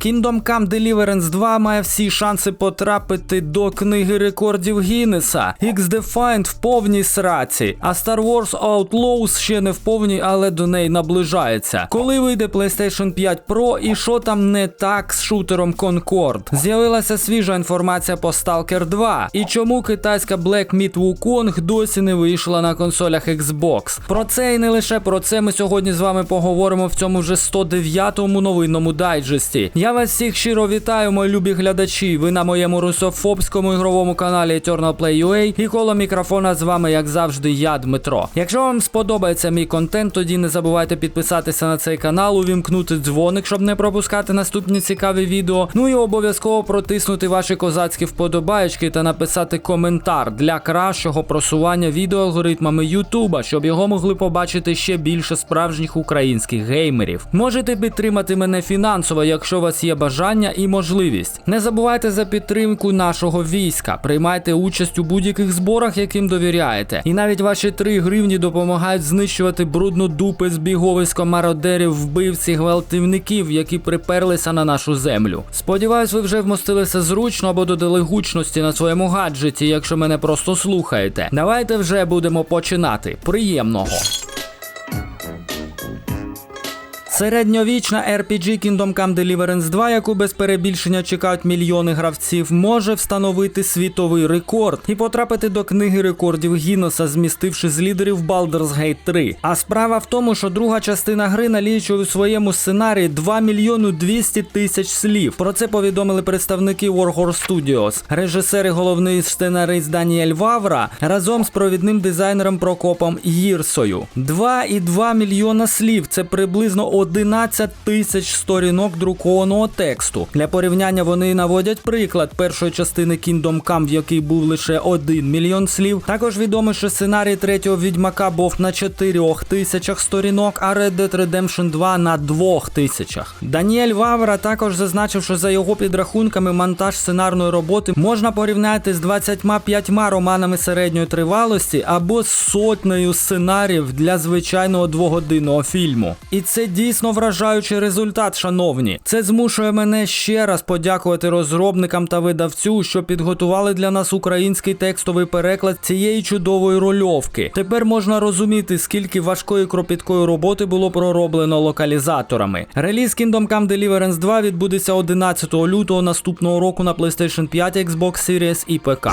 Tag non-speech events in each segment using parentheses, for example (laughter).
Kingdom Come Deliverance 2 має всі шанси потрапити до книги рекордів Гіннеса. X-Defiant в повній сраці, а Star Wars Outlaws ще не в повній, але до неї наближається. Коли вийде PlayStation 5 Pro і що там не так з шутером Concord? З'явилася свіжа інформація по Stalker 2. І чому китайська Black Myth Wukong досі не вийшла на консолях Xbox? Про це і не лише про це ми сьогодні з вами поговоримо в цьому вже 109-му новинному дайджесті. Я вас всіх щиро вітаю, мої любі глядачі. Ви на моєму русофобському ігровому каналі Eternal і коло мікрофона з вами, як завжди, я, Дмитро. Якщо вам сподобається мій контент, тоді не забувайте підписатися на цей канал, увімкнути дзвоник, щоб не пропускати наступні цікаві відео. Ну і обов'язково протиснути ваші козацькі вподобаєчки та написати коментар для кращого просування відео алгоритмами Ютуба, щоб його могли побачити ще більше справжніх українських геймерів. Можете підтримати мене фінансово, якщо у вас є бажання і можливість. Не забувайте за підтримку нашого війська. Приймайте участь у будь-яких зборах, яким довіряєте. І навіть ваші 3 гривні допомагають знищувати бруднодупи збіговисько мародерів, вбивці, гвалтівників, які приперлися на нашу землю. Сподіваюсь, ви вже вмостилися зручно або додали гучності на своєму гаджеті, якщо мене просто слухаєте. Давайте вже будемо починати. Приємного. Середньовічна RPG Kingdom Come Deliverance 2, яку без перебільшення чекають мільйони гравців, може встановити світовий рекорд і потрапити до книги рекордів Гіннеса, змістивши з лідерів Baldur's Gate 3. А справа в тому, що друга частина гри налічує у своєму сценарії 2 мільйони 200 тисяч слів. Про це повідомили представники Warhorse Studios. Режисер і головний сценарист Даніель Вавра разом з провідним дизайнером Прокопом Гірсою. 2,2 мільйона слів це приблизно 11 тисяч сторінок друкованого тексту. Для порівняння вони наводять приклад першої частини Kingdom Come, в якій був лише 1 мільйон слів. Також відомо, що сценарій третього відьмака був на 4 тисячах сторінок, а Red Dead Redemption 2 на 2 тисячах. Даніель Вавра також зазначив, що за його підрахунками монтаж сценарної роботи можна порівняти з 25 романами середньої тривалості або з сотнею сценаріїв для звичайного двогодинного фільму. І це дійсно вражаючий результат, шановні. Це змушує мене ще раз подякувати розробникам та видавцю, що підготували для нас український текстовий переклад цієї чудової рольовки. Тепер можна розуміти, скільки важкої кропіткої роботи було пророблено локалізаторами. Реліз Kingdom Come Deliverance 2 відбудеться 11 лютого наступного року на PlayStation 5, Xbox Series і ПК.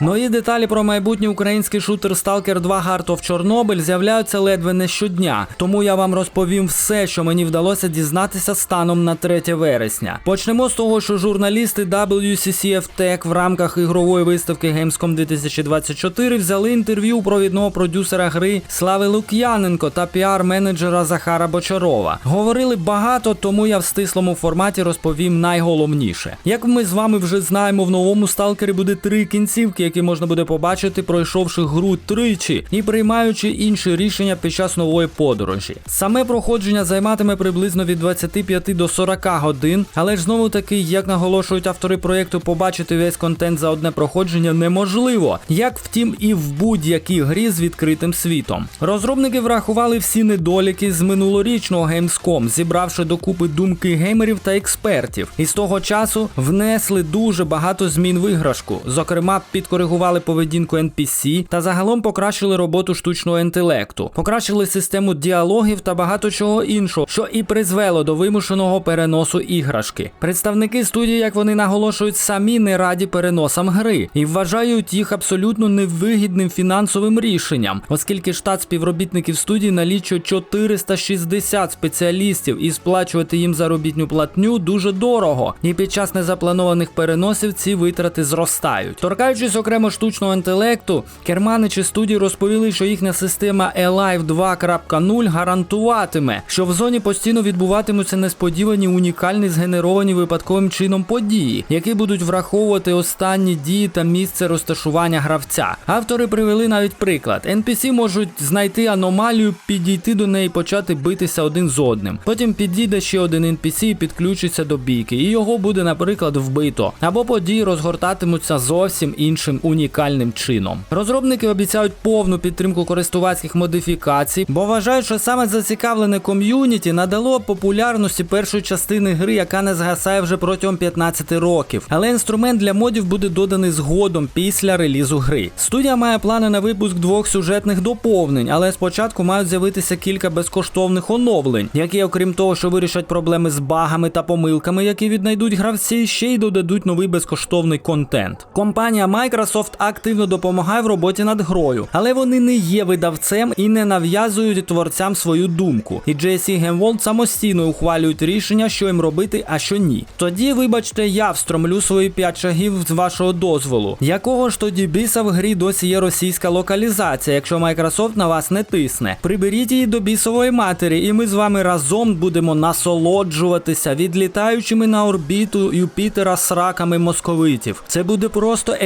Нові деталі про майбутній український шутер Stalker 2 Heart of Chernobyl з'являються ледве не щодня, тому я вам розповім все, що мені вдалося дізнатися станом на 3 вересня. Почнемо з того, що журналісти WCCF Tech в рамках ігрової виставки Gamescom 2024 взяли інтерв'ю провідного продюсера гри Слави Лук'яненко та піар-менеджера Захара Бочарова. Говорили багато, тому я в стислому форматі розповім найголовніше. Як ми з вами вже знаємо, в новому сталкері буде три кінцівки які можна буде побачити, пройшовши гру тричі і приймаючи інші рішення під час нової подорожі. Саме проходження займатиме приблизно від 25 до 40 годин, але ж знову таки, як наголошують автори проєкту, побачити весь контент за одне проходження неможливо, як втім і в будь-якій грі з відкритим світом. Розробники врахували всі недоліки з минулорічного Gamescom, зібравши докупи думки геймерів та експертів, і з того часу внесли дуже багато змін в іграшку, зокрема під підкоригували поведінку NPC та загалом покращили роботу штучного інтелекту, покращили систему діалогів та багато чого іншого, що і призвело до вимушеного переносу іграшки. Представники студії, як вони наголошують, самі не раді переносам гри і вважають їх абсолютно невигідним фінансовим рішенням, оскільки штат співробітників студії налічує 460 спеціалістів і сплачувати їм заробітню платню дуже дорого. І під час незапланованих переносів ці витрати зростають. Торкаючись окремо штучного інтелекту, керманичі студії розповіли, що їхня система Alive 2.0 гарантуватиме, що в зоні постійно відбуватимуться несподівані унікальні згенеровані випадковим чином події, які будуть враховувати останні дії та місце розташування гравця. Автори привели навіть приклад: NPC можуть знайти аномалію, підійти до неї, почати битися один з одним. Потім підійде ще один NPC і підключиться до бійки, і його буде, наприклад, вбито. Або події розгортатимуться зовсім іншим іншим унікальним чином. Розробники обіцяють повну підтримку користувацьких модифікацій, бо вважають, що саме зацікавлене ком'юніті надало популярності першої частини гри, яка не згасає вже протягом 15 років. Але інструмент для модів буде доданий згодом після релізу гри. Студія має плани на випуск двох сюжетних доповнень, але спочатку мають з'явитися кілька безкоштовних оновлень, які, окрім того, що вирішать проблеми з багами та помилками, які віднайдуть гравці, ще й додадуть новий безкоштовний контент. Компанія Microsoft активно допомагає в роботі над грою, але вони не є видавцем і не нав'язують творцям свою думку. І JC Game самостійно ухвалюють рішення, що їм робити, а що ні. Тоді, вибачте, я встромлю свої 5 шагів з вашого дозволу. Якого ж тоді біса в грі досі є російська локалізація, якщо Microsoft на вас не тисне? Приберіть її до бісової матері, і ми з вами разом будемо насолоджуватися відлітаючими на орбіту Юпітера сраками московитів. Це буде просто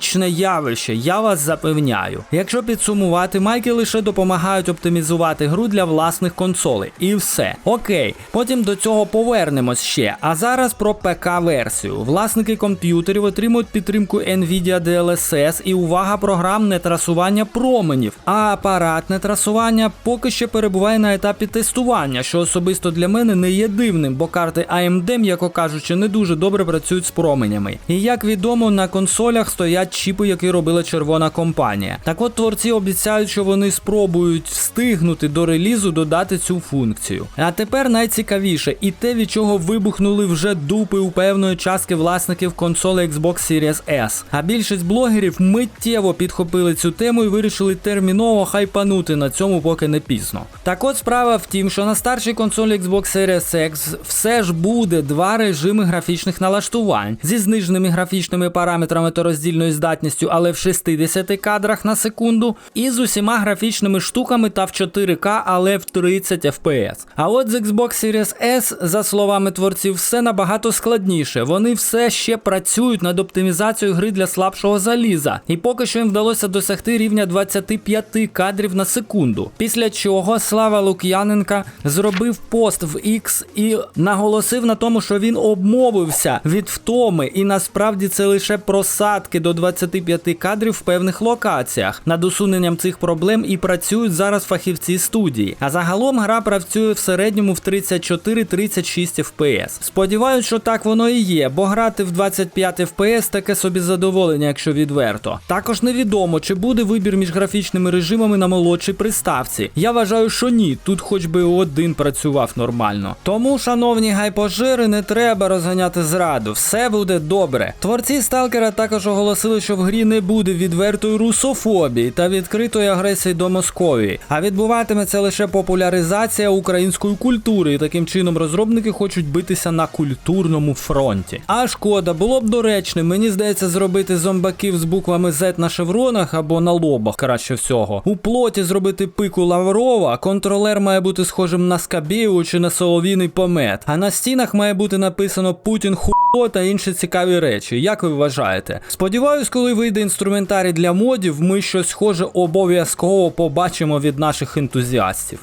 епічне явище, я вас запевняю. Якщо підсумувати, майки лише допомагають оптимізувати гру для власних консолей. І все. Окей, потім до цього повернемось ще. А зараз про ПК-версію. Власники комп'ютерів отримують підтримку Nvidia DLSS і увага програмне трасування променів. А апаратне трасування поки ще перебуває на етапі тестування, що особисто для мене не є дивним, бо карти AMD, м'яко кажучи, не дуже добре працюють з променями. І як відомо, на консолях стоять чіпи, які робила червона компанія. Так от творці обіцяють, що вони спробують встигнути до релізу додати цю функцію. А тепер найцікавіше, і те, від чого вибухнули вже дупи у певної частки власників консолей Xbox Series S. А більшість блогерів миттєво підхопили цю тему і вирішили терміново хайпанути на цьому, поки не пізно. Так от справа в тім, що на старшій консолі Xbox Series X все ж буде два режими графічних налаштувань зі зниженими графічними параметрами та роздільною здатністю, але в 60 кадрах на секунду, і з усіма графічними штуками та в 4К, але в 30 FPS. А от з Xbox Series S, за словами творців, все набагато складніше. Вони все ще працюють над оптимізацією гри для слабшого заліза, і поки що їм вдалося досягти рівня 25 кадрів на секунду. Після чого Слава Лук'яненка зробив пост в X і наголосив на тому, що він обмовився від втоми, і насправді це лише просадки до 25 кадрів в певних локаціях. Над усуненням цих проблем і працюють зараз фахівці студії. А загалом гра працює в середньому в 34-36 FPS. Сподіваюсь, що так воно і є, бо грати в 25 FPS таке собі задоволення, якщо відверто. Також невідомо, чи буде вибір між графічними режимами на молодшій приставці. Я вважаю, що ні, тут хоч би один працював нормально. Тому, шановні гайпожири, не треба розганяти зраду, все буде добре. Творці сталкера також оголосили, що в грі не буде відвертої русофобії та відкритої агресії до Московії, а відбуватиметься лише популяризація української культури, і таким чином розробники хочуть битися на культурному фронті. А шкода, було б доречним, мені здається, зробити зомбаків з буквами Z на шевронах або на лобах, краще всього. У плоті зробити пику Лаврова, контролер має бути схожим на Скабєву чи на соловійний помет. А на стінах має бути написано Путін ху та інші цікаві речі. Як ви вважаєте? Сподіваюсь, коли вийде інструментарій для модів, ми щось схоже обов'язково побачимо від наших ентузіастів.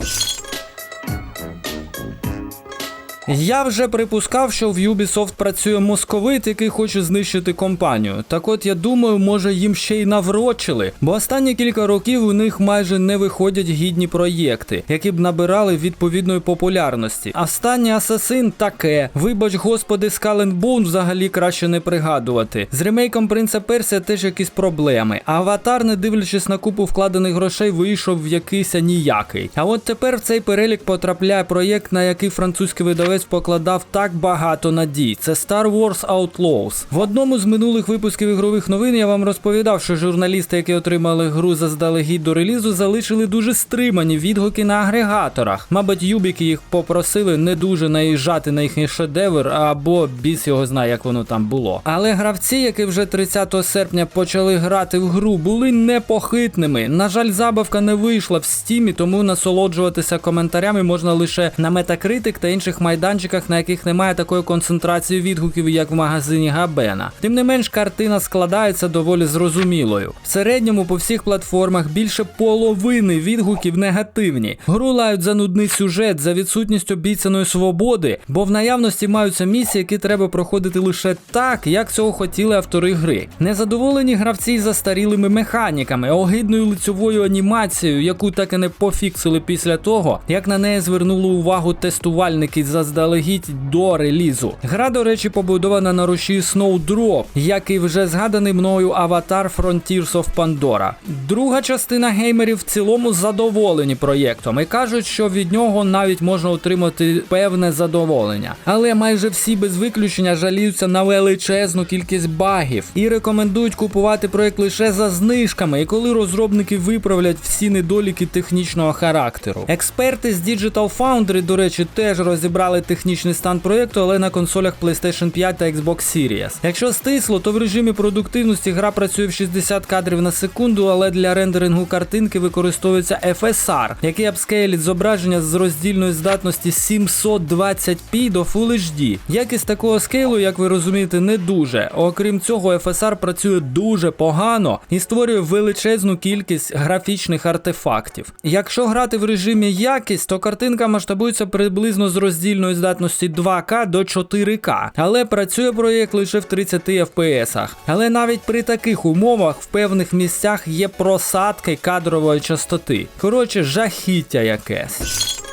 Я вже припускав, що в Ubisoft працює московит, який хоче знищити компанію. Так от я думаю, може їм ще й наврочили, бо останні кілька років у них майже не виходять гідні проєкти, які б набирали відповідної популярності. Останній асасин таке. Вибач, господи, Skull Bone взагалі краще не пригадувати. З ремейком Принца Персія теж якісь проблеми. А аватар, не дивлячись на купу вкладених грошей, вийшов в якийсь ніякий. А от тепер в цей перелік потрапляє проєкт, на який французький видавець покладав так багато надій. Це Star Wars Outlaws. В одному з минулих випусків ігрових новин я вам розповідав, що журналісти, які отримали гру заздалегідь до релізу, залишили дуже стримані відгуки на агрегаторах. Мабуть, юбіки їх попросили не дуже наїжджати на їхній шедевр, або біс його знає, як воно там було. Але гравці, які вже 30 серпня почали грати в гру, були непохитними. На жаль, забавка не вийшла в стімі, тому насолоджуватися коментарями можна лише на Metacritic та інших майданчиках майданчиках, на яких немає такої концентрації відгуків, як в магазині Габена. Тим не менш, картина складається доволі зрозумілою. В середньому по всіх платформах більше половини відгуків негативні. Гру лають за нудний сюжет, за відсутність обіцяної свободи, бо в наявності маються місії, які треба проходити лише так, як цього хотіли автори гри. Незадоволені гравці застарілими механіками, огидною лицьовою анімацією, яку так і не пофіксили після того, як на неї звернули увагу тестувальники заздалегідь до релізу. Гра, до речі, побудована на руші Snowdrop, як і вже згаданий мною аватар Frontiers of Pandora. Друга частина геймерів в цілому задоволені проєктом і кажуть, що від нього навіть можна отримати певне задоволення. Але майже всі без виключення жаліються на величезну кількість багів і рекомендують купувати проєкт лише за знижками, і коли розробники виправлять всі недоліки технічного характеру. Експерти з Digital Foundry, до речі, теж розібрали технічний стан проєкту, але на консолях PlayStation 5 та Xbox Series. Якщо стисло, то в режимі продуктивності гра працює в 60 кадрів на секунду, але для рендерингу картинки використовується FSR, який апскейлить зображення з роздільної здатності 720p до Full HD. Якість такого скейлу, як ви розумієте, не дуже. Окрім цього, FSR працює дуже погано і створює величезну кількість графічних артефактів. Якщо грати в режимі якість, то картинка масштабується приблизно з роздільної здатності 2К до 4К, але працює проєкт лише в 30 FPS. Але навіть при таких умовах в певних місцях є просадки кадрової частоти. Коротше, жахіття якесь.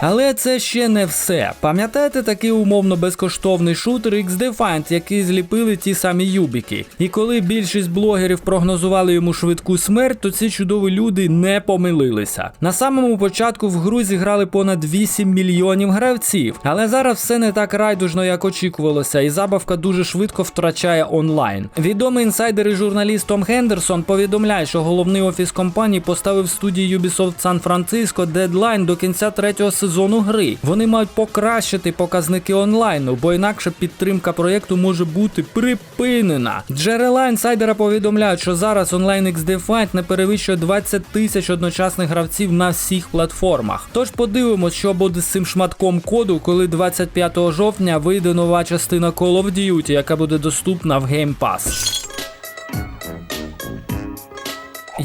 Але це ще не все. Пам'ятаєте такий умовно безкоштовний шутер X-Defiant, який зліпили ті самі юбіки. І коли більшість блогерів прогнозували йому швидку смерть, то ці чудові люди не помилилися. На самому початку в гру зіграли понад 8 мільйонів гравців, але зараз все не так райдужно, як очікувалося, і забавка дуже швидко втрачає онлайн. Відомий інсайдер і журналіст Том Хендерсон повідомляє, що головний офіс компанії поставив студії Ubisoft Сан-Франциско дедлайн до кінця третього сезону сезону гри. Вони мають покращити показники онлайну, бо інакше підтримка проєкту може бути припинена. Джерела інсайдера повідомляють, що зараз онлайн X-Defiant не перевищує 20 тисяч одночасних гравців на всіх платформах. Тож подивимось, що буде з цим шматком коду, коли 25 жовтня вийде нова частина Call of Duty, яка буде доступна в Game Pass.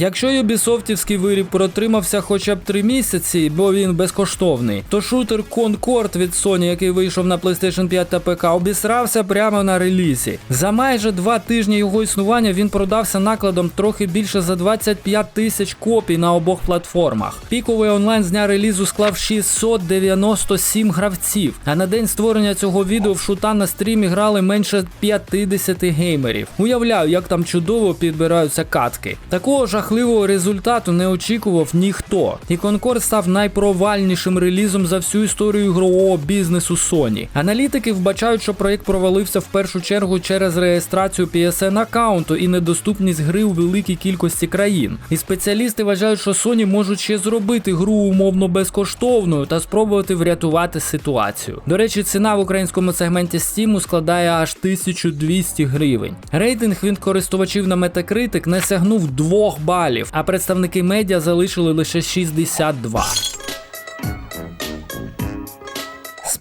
Якщо Юбісофтівський виріб протримався хоча б 3 місяці, бо він безкоштовний, то шутер Concord від Sony, який вийшов на PlayStation 5 та ПК, обісрався прямо на релізі. За майже два тижні його існування він продався накладом трохи більше за 25 тисяч копій на обох платформах. Піковий онлайн з дня релізу склав 697 гравців. А на день створення цього відео в шута на стрімі грали менше 50 геймерів. Уявляю, як там чудово підбираються катки. Такого ж жахливого результату не очікував ніхто. І Concord став найпровальнішим релізом за всю історію ігрового бізнесу Sony. Аналітики вбачають, що проєкт провалився в першу чергу через реєстрацію PSN аккаунту і недоступність гри у великій кількості країн. І спеціалісти вважають, що Sony можуть ще зробити гру умовно безкоштовною та спробувати врятувати ситуацію. До речі, ціна в українському сегменті Steam складає аж 1200 гривень. Рейтинг від користувачів на Metacritic не сягнув 2 балів балів, а представники медіа залишили лише 62.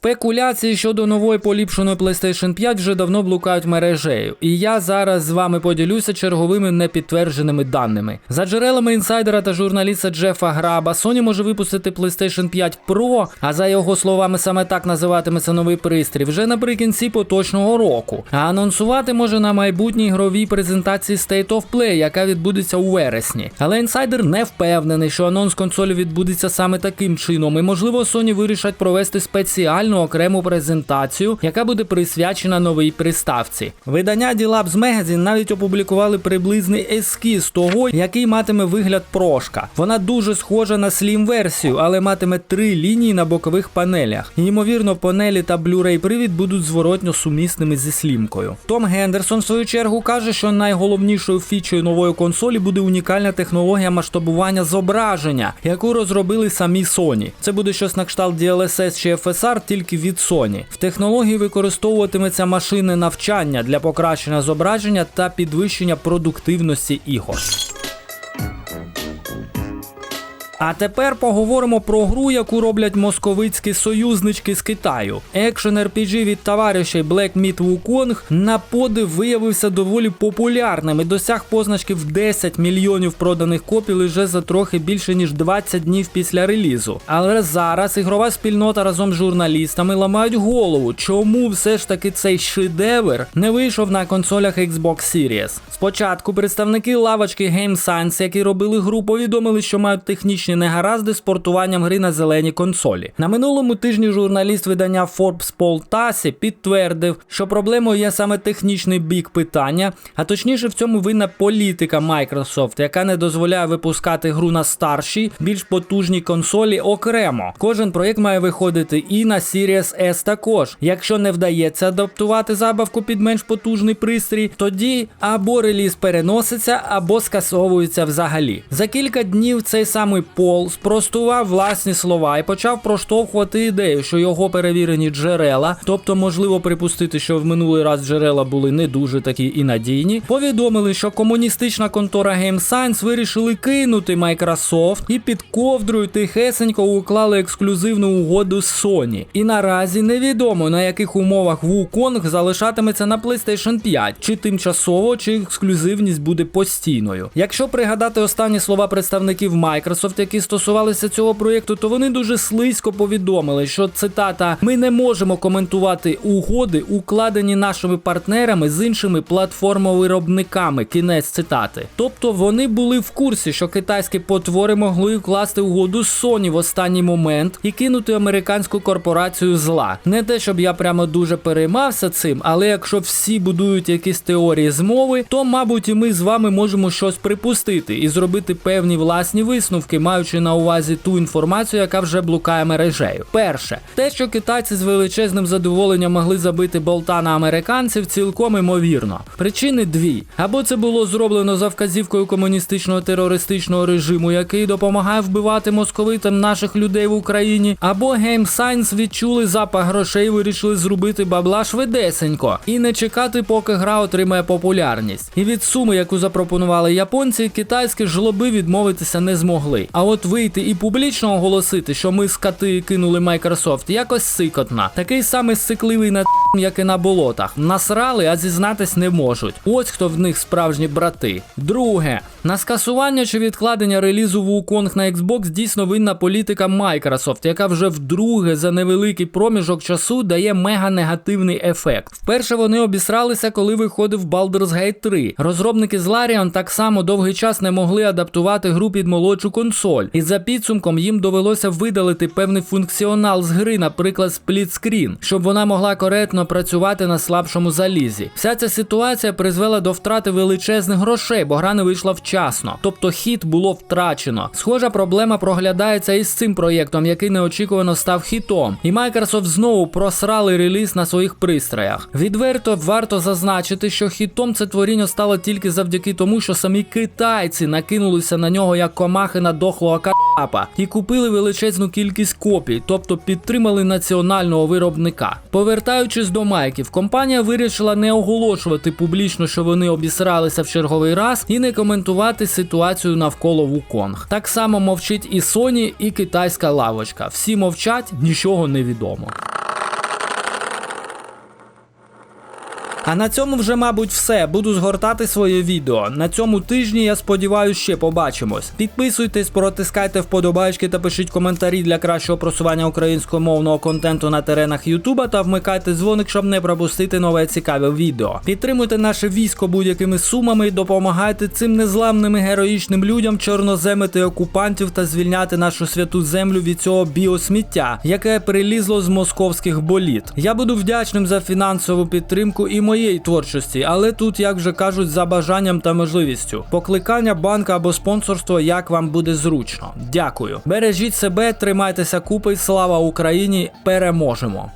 Спекуляції щодо нової поліпшеної PlayStation 5 вже давно блукають мережею, і я зараз з вами поділюся черговими непідтвердженими даними. За джерелами інсайдера та журналіста Джефа Граба, Sony може випустити PlayStation 5 Pro, а за його словами, саме так називатиметься новий пристрій, вже наприкінці поточного року. А анонсувати може на майбутній ігровій презентації State of Play, яка відбудеться у вересні. Але інсайдер не впевнений, що анонс консолі відбудеться саме таким чином, і можливо Sony вирішать провести спеціальну окрему презентацію, яка буде присвячена новій приставці. Видання D-Labs Magazine навіть опублікували приблизний ескіз того, який матиме вигляд прошка. Вона дуже схожа на Slim версію, але матиме три лінії на бокових панелях. І, ймовірно, панелі та Blu-ray привід будуть зворотньо сумісними зі слімкою. Том Гендерсон, в свою чергу, каже, що найголовнішою фічою нової консолі буде унікальна технологія масштабування зображення, яку розробили самі Sony. Це буде щось на кшталт DLSS чи FSR, тільки від Sony. В технології використовуватиметься машини навчання для покращення зображення та підвищення продуктивності ігор. А тепер поговоримо про гру, яку роблять московицькі союзнички з Китаю. Екшен RPG від товаришей Black Myth Wukong на подив виявився доволі популярним і досяг позначки в 10 мільйонів проданих копій лише за трохи більше ніж 20 днів після релізу. Але зараз ігрова спільнота разом з журналістами ламають голову, чому все ж таки цей шедевр не вийшов на консолях Xbox Series. Спочатку представники лавочки Game Science, які робили гру, повідомили, що мають технічні негаразди з портуванням гри на зелені консолі. На минулому тижні журналіст видання Forbes Пол Тасі підтвердив, що проблемою є саме технічний бік питання, а точніше в цьому винна політика Microsoft, яка не дозволяє випускати гру на старшій, більш потужній консолі окремо. Кожен проєкт має виходити і на Series S також. Якщо не вдається адаптувати забавку під менш потужний пристрій, тоді або реліз переноситься, або скасовується взагалі. За кілька днів цей самий Пол спростував власні слова і почав проштовхувати ідею, що його перевірені джерела, тобто можливо припустити, що в минулий раз джерела були не дуже такі і надійні, повідомили, що комуністична контора Game Science вирішили кинути Microsoft і під ковдрою тихесенько уклали ексклюзивну угоду з Sony. І наразі невідомо на яких умовах Wukong залишатиметься на PlayStation 5, чи тимчасово, чи ексклюзивність буде постійною. Якщо пригадати останні слова представників Microsoft, які стосувалися цього проєкту, то вони дуже слизько повідомили, що цитата: ми не можемо коментувати угоди, укладені нашими партнерами з іншими платформовиробниками. Кінець цитати. Тобто вони були в курсі, що китайські потвори могли укласти угоду з Sony в останній момент і кинути американську корпорацію зла. Не те, щоб я прямо дуже переймався цим, але якщо всі будують якісь теорії змови, то мабуть і ми з вами можемо щось припустити і зробити певні власні висновки, маючи на увазі ту інформацію, яка вже блукає мережею. Перше, те, що китайці з величезним задоволенням могли забити болта на американців, цілком імовірно. Причини дві: або це було зроблено за вказівкою комуністичного терористичного режиму, який допомагає вбивати московитам наших людей в Україні, або Game Science відчули запах грошей, і вирішили зробити бабла швидесенько і не чекати, поки гра отримає популярність. І від суми, яку запропонували японці, китайські жлоби відмовитися не змогли. А от вийти і публічно оголосити, що ми скати кинули Microsoft, якось сикотно. Такий самий сикливий на (laughs) як і на болотах. Насрали, а зізнатись не можуть. Ось хто в них справжні брати. Друге, на скасування чи відкладення релізу Wukong на Xbox дійсно винна політика Microsoft, яка вже вдруге за невеликий проміжок часу дає мега негативний ефект. Вперше вони обісралися, коли виходив Baldur's Gate 3. Розробники з Larian так само довгий час не могли адаптувати гру під молодшу консоль, і за підсумком їм довелося видалити певний функціонал з гри, наприклад, сплітскрін, щоб вона могла коректно працювати на слабшому залізі. Вся ця ситуація призвела до втрати величезних грошей, бо гра не вийшла вчасно. Тобто хіт було втрачено. Схожа проблема проглядається і з цим проєктом, який неочікувано став хітом. І Microsoft знову просрали реліз на своїх пристроях. Відверто варто зазначити, що хітом це творіння стало тільки завдяки тому, що самі китайці накинулися на нього як комахи на дохлого капа і купили величезну кількість копій, тобто підтримали національного виробника. Повертаючись до майків, компанія вирішила не оголошувати публічно, що вони обісралися в черговий раз, і не коментувати ситуацію навколо Вуконг. Так само мовчить і Sony, і китайська лавочка. Всі мовчать, нічого не відомо. А на цьому вже, мабуть, все. Буду згортати своє відео. На цьому тижні, я сподіваюся, ще побачимось. Підписуйтесь, протискайте вподобайки та пишіть коментарі для кращого просування українськомовного контенту на теренах Ютуба та вмикайте дзвоник, щоб не пропустити нове цікаве відео. Підтримуйте наше військо будь-якими сумами і допомагайте цим незламним і героїчним людям чорноземити окупантів та звільняти нашу святу землю від цього біосміття, яке прилізло з московських боліт. Я буду вдячним за фінансову підтримку і моєї творчості, але тут, як вже кажуть, за бажанням та можливістю. Покликання банка або спонсорство, як вам буде зручно. Дякую. Бережіть себе, тримайтеся купи, слава Україні! Переможемо!